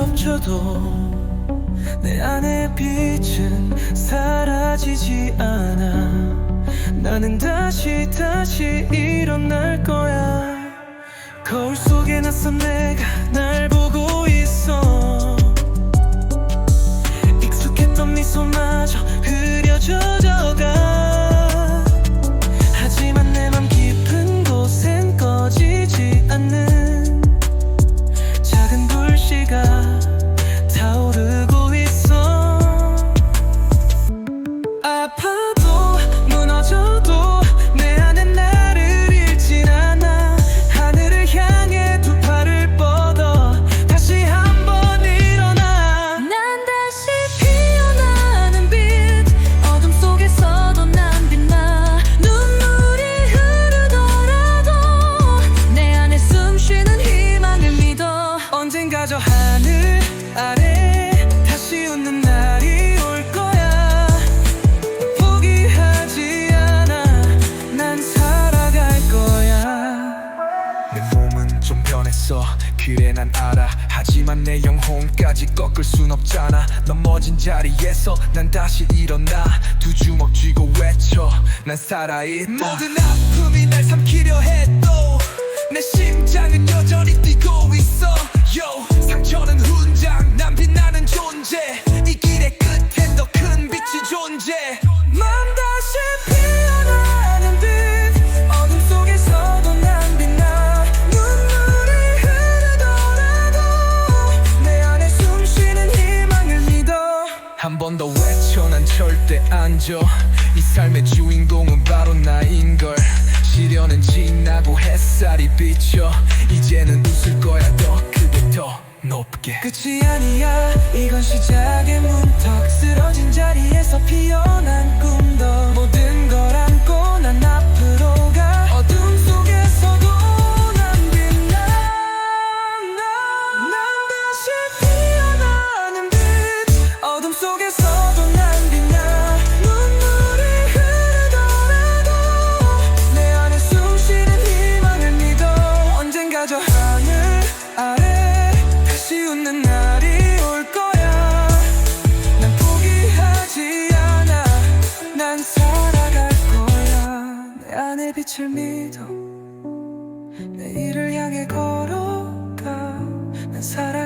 멈춰도 내 안의 빛은 사라지지 않아. 나는 다시 다시 일어날 거야. 거울 속에 낯선 내가 날 보고 있어. 익숙했던 미소마저 흐려져져가 그래 난 알아. 하지만 내 영혼까지 꺾을 순 없잖아. 넘어진 자리에서 난 다시 일어나. 두 주먹 쥐고 외쳐. 난 살아있다. 모든 아픔이 날 삼키려 해 절대 안져이 삶의 주인공은 바로 나인걸. 시련은 지나고 햇살이 비쳐 이제는 웃을 거야. 더 크게 더 높게. 끝이 아니야 안의 빛을 믿어. 내일을 향해 걸어가. 난 살아